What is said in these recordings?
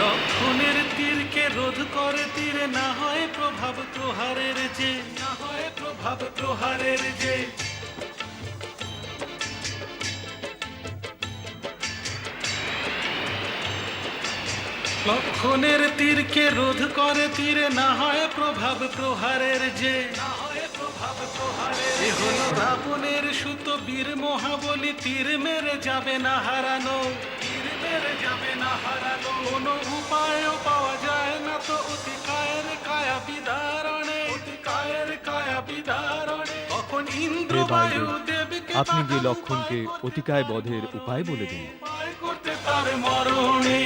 লক্ষণের তীরকে রোধ করে তীরে না হয় প্রভাব প্রহারের যে না হয় প্রভাব প্রহারের যে। লক্ষণের তীরকে রোধ করে তীরে না হয় প্রভাব প্রহারের যে। না হয় প্রভাব প্রহারের এ হলো রাবণের সুত বীর মহাবলী তীর মেরে যাবে না হারানো। যাবে না হারানো কোনো উপায়ও পাওয়া যায় না তো অতি কায়ের কায়া বিদারণে অতি কায়ের কায়া বিদারণে তখন ইন্দ্র হে বায়ু বায়ু, দেবকে আপনি যে লক্ষণকে অতিকায় বধের উপায় বলে দিন। করতে তার মরণে।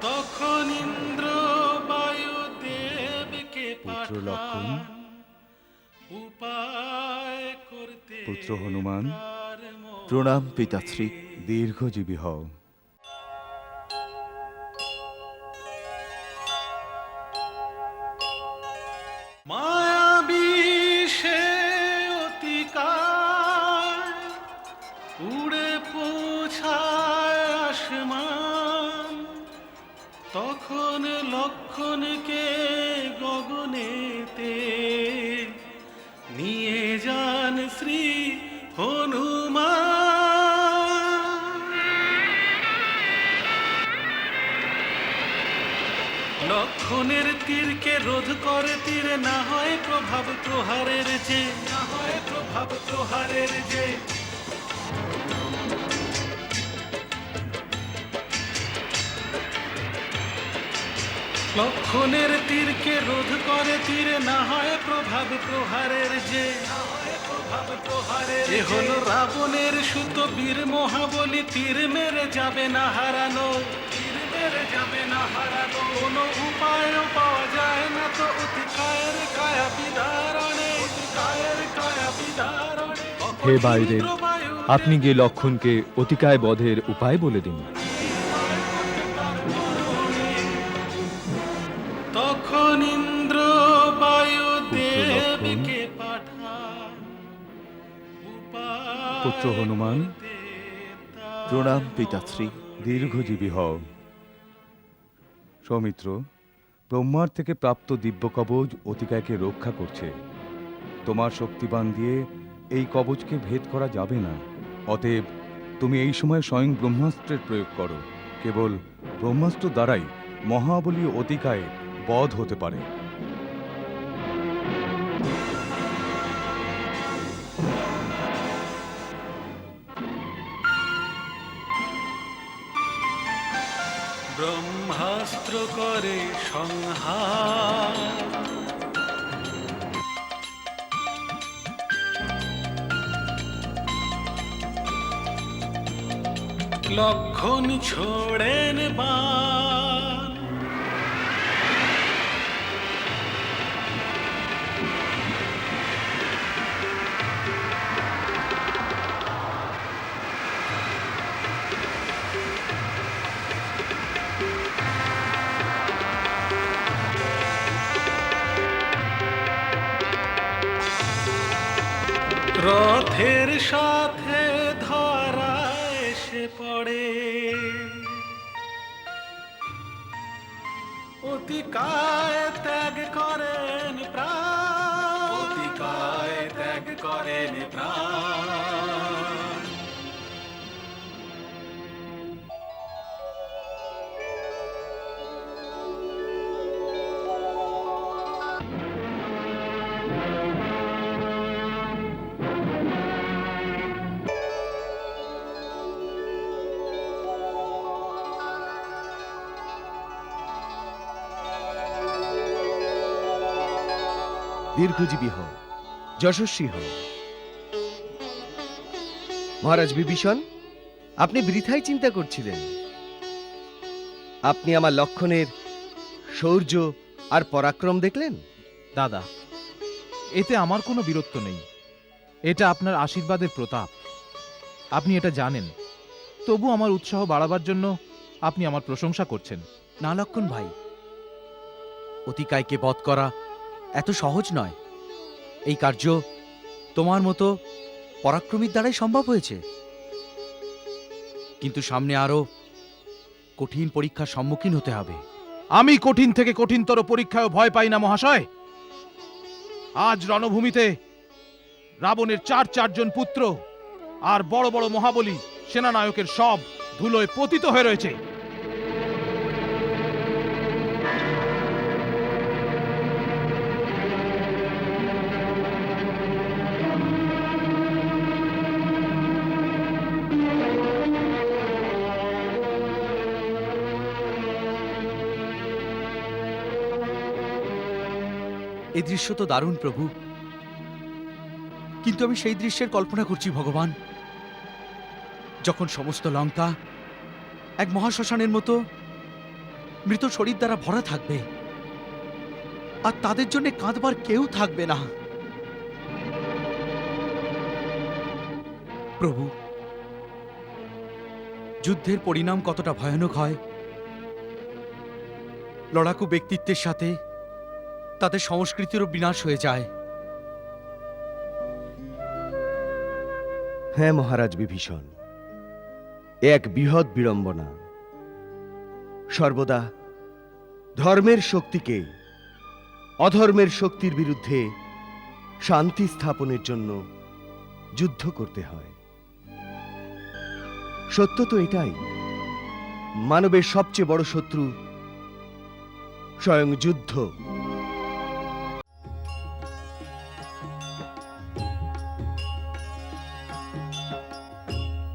তখন ইন্দ্র বায়ু দেবকে পুত্র লক্ষণ, উপায় করতে পুত্র হনুমান। প্রণাম পিতাশ্রী। দীর্ঘজীবী হও। লক্ষণের তীরকে রোধ করে তীরে, না হয় প্রভাব প্রহারের যে। না হয় প্রভাব প্রহারের যে। লক্ষণের তীরকে রোধ করে তীরে, না হয় প্রভাব প্রহারের যে। এ হলো রাবণের সুত বীর মহাবলী, তীর মেরে যাবে না হারানো। উপায়ও পাওয়া যায় না তো অতি কায়ের কায়া বিদারণে কায়ের কায়া বিদারণে। হে বায়ুদেব আপনি যে লক্ষণকে অতিকায় বধের উপায় বলে দিন। তখন ইন্দ্র বায়ু পাঠান পুত্র হনুমান, প্রণাম পিতাশ্রী দীর্ঘজীবী হও। সৌমিত্র ব্রহ্মার থেকে প্রাপ্ত দিব্য কবচ অতিকায়কে রক্ষা করছে। তোমার শক্তিবান দিয়ে এই কবচকে ভেদ করা যাবে না। অতএব তুমি এই সময় স্বয়ং ব্রহ্মাস্ত্রের প্রয়োগ করো। কেবল ব্রহ্মাস্ত্র দ্বারাই মহাবলী অতিকায় বধ হতে পারে। ব্রহ্মাস্ত্র করে সংহার। লক্ষণ ছোড়েন বান রথের সাথে ধরা এসে পড়ে। অতিকায় ত্যাগ করেন প্রাণ। অতিকায় ত্যাগ করেন প্রাণ। দীর্ঘজীবী হও যশস্বী হও। মহারাজ বিভীষণ আপনি বৃথাই চিন্তা করছিলেন। আপনি আমার লক্ষণের শৌর্য আর পরাক্রম দেখলেন? দাদা এতে আমার কোনো বীরত্ব নেই। এটা আপনার আশীর্বাদের প্রতাপ। আপনি এটা জানেন। তবু আমার উৎসাহ বাড়াবার জন্য আপনি আমার প্রশংসা করছেন। না লক্ষণ ভাই অতিকায়কে বধ করা এত সহজ নয়। এই কার্য তোমার মতো পরাক্রমীর দ্বারাই সম্ভব হয়েছে। কিন্তু সামনে আরও কঠিন পরীক্ষার সম্মুখীন হতে হবে। আমি কঠিন থেকে কঠিনতর পরীক্ষায় ভয় পাই না, মহাশয়। আজ রণভূমিতে রাবণের চার চারজন পুত্র আর বড় বড় মহাবলী, সেনানায়কের সব ধুলোয় পতিত হয়ে রয়েছে। এই দৃশ্য তো দারুণ, প্রভু। কিন্তু আমি সেই দৃশ্যের কল্পনা করছি, ভগবান। যখন সমস্ত লঙ্কা এক মহাশ্মশানের মতো মৃত শরীর দ্বারা ভরা থাকবে, আর তাদের জন্য কাঁদবার কেউ থাকবে না। প্রভু, যুদ্ধের পরিণাম কতটা ভয়ানক হয়। লড়াকু ব্যক্তিত্বের সাথে তাদের সংস্কৃতিরও বিনাশ হয়ে যায়। হ্যাঁ মহারাজ বিভীষণ এক বৃহৎ বিড়ম্বনা। সর্বদা ধর্মের শক্তিকে, অধর্মের শক্তির বিরুদ্ধে শান্তি স্থাপনের জন্য যুদ্ধ করতে হয়। সত্য তো এটাই, মানবের সবচেয়ে বড় শত্রু স্বয়ং যুদ্ধ।